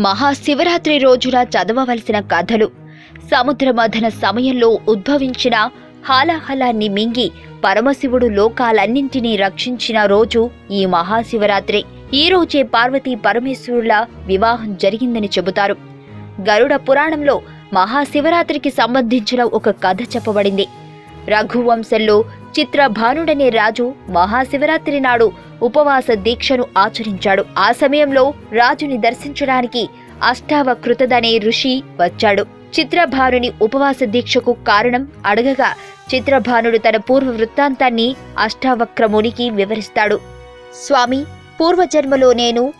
మహాశివరాత్రి రోజున చదవవలసిన కథలు. సముద్రమథన సమయంలో ఉద్భవించిన హాలాహలాన్ని మింగి పరమశివుడు లోకాలన్నింటినీ రక్షించిన రోజు ఈ మహాశివరాత్రి. ఈ రోజే పార్వతీ పరమేశ్వరుల వివాహం జరిగిందని చెబుతారు. గరుడ పురాణంలో మహాశివరాత్రికి సంబంధించిన ఒక కథ చెప్పబడింది. రఘువంశంలో చిత్రభానుడనే రాజు మహాశివరాత్రి నాడు ఉపవాస దీక్షను ఆచరించాడు. ఆ సమయంలో రాజుని దర్శించడానికి అష్టావకృతదనే ఋషి వచ్చాడు. చిత్రభానుని ఉపవాస దీక్షకు కారణం అడగగా చిత్రభానుడు తన పూర్వ వృత్తాంతాన్ని అష్టావక్రమునికి వివరిస్తాడు. స్వామి పూర్వజన్మలో నేను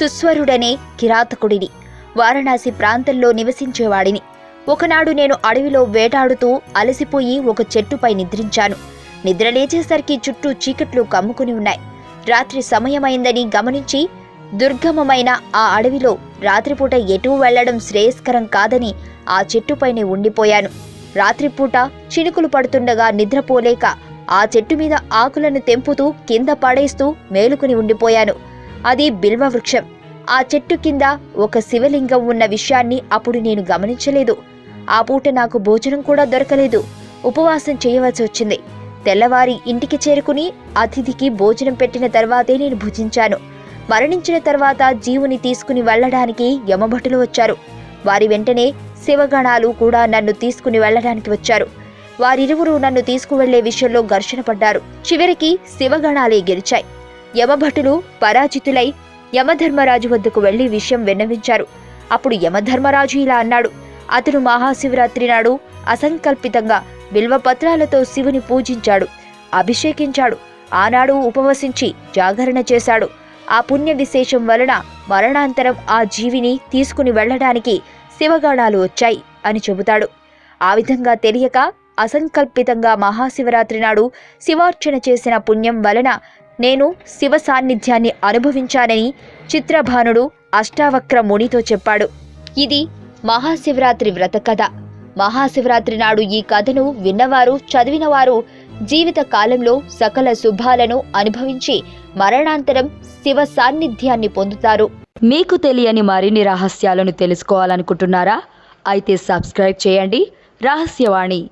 సుస్వరుడనే కిరాతకుడిని. వారణాసి ప్రాంతంలో నివసించేవాడిని. ఒకనాడు నేను అడవిలో వేటాడుతూ అలసిపోయి ఒక చెట్టుపై నిద్రించాను. నిద్ర లేచేసరికి చుట్టూ చీకట్లు కమ్ముకుని ఉన్నాయి. రాత్రి సమయమైందని గమనించి దుర్గమమైన ఆ అడవిలో రాత్రిపూట ఎటూ వెళ్ళడం శ్రేయస్కరం కాదని ఆ చెట్టుపైనే ఉండిపోయాను. రాత్రిపూట చినుకులు పడుతుండగా నిద్రపోలేక ఆ చెట్టు మీద ఆకులను తెంపుతూ కింద పడేస్తూ మేలుకుని ఉండిపోయాను. అది బిల్వ వృక్షం. ఆ చెట్టు కింద ఒక శివలింగం ఉన్న విషయాన్ని అప్పుడు నేను గమనించలేదు. ఆ పూట నాకు భోజనం కూడా దొరకలేదు. ఉపవాసం చేయవలసి వచ్చింది. తెల్లవారి ఇంటికి చేరుకుని అతిథికి భోజనం పెట్టిన తర్వాతే నేను భుజించాను. మరణించిన తర్వాత జీవుని తీసుకుని వెళ్ళడానికి యమభటులు వచ్చారు. వారి వెంటనే శివగణాలు కూడా నన్ను తీసుకుని వెళ్ళడానికి వచ్చారు. వారిరువురు నన్ను తీసుకువెళ్ళే విషయంలో ఘర్షణ పడ్డారు. చివరికి శివగణాలే గెలిచాయి. యమభటులు పరాజితులై యమధర్మరాజు వద్దకు వెళ్ళి విషయం విన్నవించారు. అప్పుడు యమధర్మరాజు ఇలా అన్నాడు. అతను మహాశివరాత్రి నాడు అసంకల్పితంగా బిల్వపత్రాలతో శివుని పూజించాడు. అభిషేకించాడు. ఆనాడు ఉపవసించి జాగరణ చేశాడు. ఆ పుణ్య విశేషం వలన మరణాంతరం ఆ జీవిని తీసుకుని వెళ్ళడానికి శివగాణాలు వచ్చాయి అని చెబుతాడు. ఆ విధంగా తెలియక అసంకల్పితంగా మహాశివరాత్రి నాడు శివార్చన చేసిన పుణ్యం వలన నేను శివ సాన్నిధ్యాన్ని అనుభవించానని చిత్రభానుడు అష్టావక్ర మునితో చెప్పాడు. ఇది మహాశివరాత్రి వ్రత కథ మహాశివరాత్రి నాడు ఈ కథను విన్నవారు చదివినవారు జీవిత కాలంలో సకల శుభాలను అనుభవించి మరణాంతరం శివ సాన్నిధ్యాన్ని పొందుతారు. మీకు తెలియని మరిన్ని రహస్యాలను తెలుసుకోవాలనుకుంటున్నారా? అయితే సబ్స్క్రైబ్ చేయండి. రహస్యవాణి.